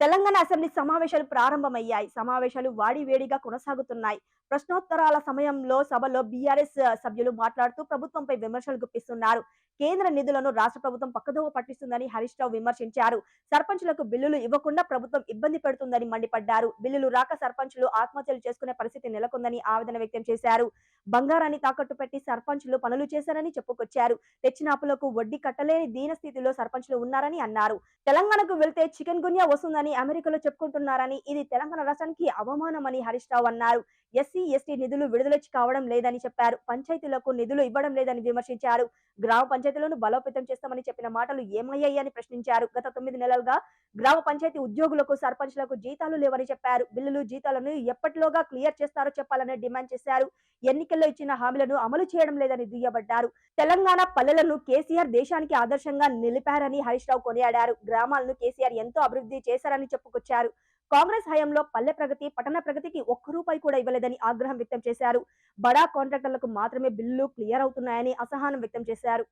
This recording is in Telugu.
తెలంగాణ అసెంబ్లీ సమావేశాలు ప్రారంభమయ్యాయి. సమావేశాలు వాడివేడిగా కొనసాగుతున్నాయి. ప్రశ్నోత్తరాల సమయంలో సభలో బీఆర్ఎస్ సభ్యులు మాట్లాడుతూ ప్రభుత్వంపై విమర్శలు గుప్పిస్తున్నారు. కేంద్ర నిధులను రాష్ట్ర ప్రభుత్వం పక్కదోవ పట్టిస్తుందని హరీష్ రావు విమర్శించారు. సర్పంచులకు బిల్లులు ఇవ్వకుండా ప్రభుత్వం ఇబ్బంది పెడుతుందని మండిపడ్డారు. బిల్లులు రాక సర్పంచులు ఆత్మహత్యలు చేసుకునే పరిస్థితి నెలకొందని ఆవేదన వ్యక్తం చేశారు. బంగారాన్ని తాకట్టు పెట్టి సర్పంచ్లు పనులు చేశారని చెప్పుకొచ్చారు. తెచ్చిన అప్పులకు వడ్డీ కట్టలేని దీన స్థితిలో సర్పంచులు ఉన్నారని అన్నారు. తెలంగాణకు వెళ్తే చికెన్ గున్యా వస్తుందని అమెరికాలో చెప్పుకుంటున్నారని ఇది తెలంగాణ రాష్ట్రానికి అవమానమని హరీష్ రావు అన్నారు. ఎస్సీ ఎస్టీ నిధులు విడుదల కావడం లేదని చెప్పారు. పంచాయతీలకు నిధులు ఇవ్వడం లేదని విమర్శించారు. గ్రామ పంచాయతీలను బలోపేతం చేస్తామని చెప్పిన మాటలు ఏమయ్యాయని ప్రశ్నించారు. గత తొమ్మిది నెలలుగా గ్రామ పంచాయతీ ఉద్యోగులకు సర్పంచ్లకు జీతాలు లేవని చెప్పారు. బిల్లులు జీతాలను ఎప్పటిలోగా క్లియర్ చేస్తారో చెప్పాలని డిమాండ్ చేశారు. ఎన్నికల్లో ఇచ్చిన హామీలను అమలు చేయడం లేదని దుయ్యబడ్డారు. తెలంగాణ పల్లెలను కేసీఆర్ దేశానికి ఆదర్శంగా నిలిపారని హరీష్ రావు కొనియాడారు. గ్రామాలను కేసీఆర్ ఎంతో అభివృద్ధి చేశారని చెప్పుకొచ్చారు. కాంగ్రెస్ హయాంలో పల్లె ప్రగతి పట్టణ ప్రగతికి ఒక్క రూపాయి కూడా ఇవ్వలేదని ఆగ్రహం వ్యక్తం చేశారు. బడా కాంట్రాక్టర్లకు మాత్రమే బిల్లులు క్లియర్ అవుతున్నాయని అసహనం వ్యక్తం చేశారు.